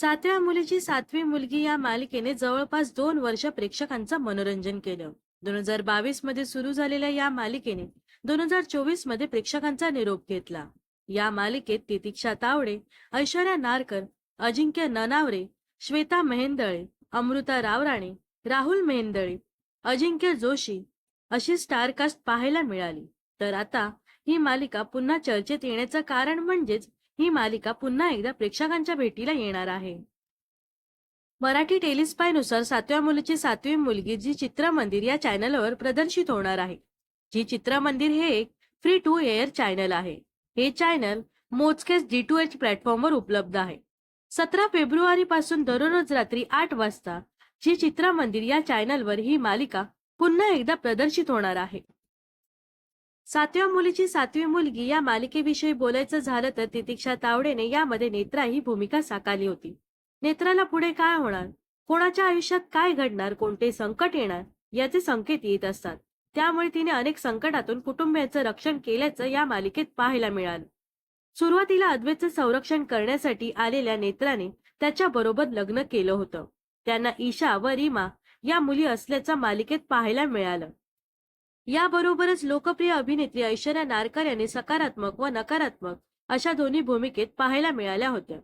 सातव्या मुलीची सातवी मुलगी या मालिकेने जवळपास दोन वर्ष प्रेक्षकांचं मनोरंजन केलं. दोन हजार बावीसमध्ये सुरू झालेल्या या मालिकेने दोन हजार चोवीसमध्ये प्रेक्षकांचा निरोप घेतला. या मालिकेत तितिक्षा तावडे ऐश्वर्या नारकर अजिंक्य ननावरे श्वेता मेहेंदळे अमृता रावराणे राहुल मेहेंदळे अजिंक्य जोशी अशी स्टारकास्ट पाहायला मिळाली. तर आता ही मालिका पुन्हा चर्चेत येण्याचं कारण म्हणजेच ही मालिका पुन्हा एकदा प्रेक्षकांच्या भेटीला येणार आहे. मराठी टेलिस्पायनुसार सातव्या मुलीची सातवी मुलगी जी चित्रमंदिर या चॅनलवर प्रदर्शित होणार आहे. जी चित्रमंदिर हे एक फ्री टू एअर चॅनल आहे. हे चॅनल मोजकेच डी टू एच प्लॅटफॉर्मवर उपलब्ध आहे. सतरा फेब्रुवारी पासून दररोज रात्री आठ वाजता जी चित्रमंदिर या चॅनलवर ही मालिका पुन्हा एकदा प्रदर्शित होणार आहे. सातव्या मुलीची सातवी मुलगी या मालिकेविषयी बोलायचं झालं तर तितिक्षा तावडेने यामध्ये नेत्रा ही भूमिका साकारली होती. नेत्राला पुढे काय होणार? कोणाच्या आयुष्यात काय घडणार? कोणते संकट येणार? याचे संकेत येत असतात. त्यामुळे तिने अनेक संकटातून कुटुंबियांचं रक्षण केल्याचं या मालिकेत पाहायला मिळालं. सुरुवातीला अद्वैतचं संरक्षण करण्यासाठी आलेल्या नेत्राने त्याच्या बरोबर लग्न केलं होतं. त्यांना ईशा व रीमा या मुली असल्याचं मालिकेत पाहायला मिळालं. याबरोबरच लोकप्रिय अभिनेत्री ऐश्वर्या नारकर यांनी सकारात्मक व नकारात्मक अशा दोन्ही भूमिकेत पाहायला मिळाल्या होत्या.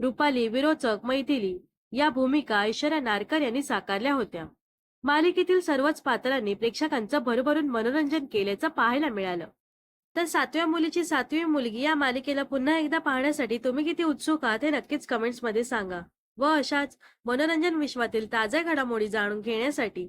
रुपाली विरोचक मैथिली या भूमिका ऐश्वर्या नारकर यांनी साकारल्या होत्या. मालिकेतील सर्वच पात्रांनी प्रेक्षकांचं भरभरून मनोरंजन केल्याचं पाहायला मिळालं. तर सातव्या मुलीची सातवी मुलगी या मालिकेला पुन्हा एकदा पाहण्यासाठी तुम्ही किती उत्सुक आहात हे नक्कीच कमेंट्समध्ये सांगा. व अशाच मनोरंजन विश्वातील ताज्या घडामोडी जाणून घेण्यासाठी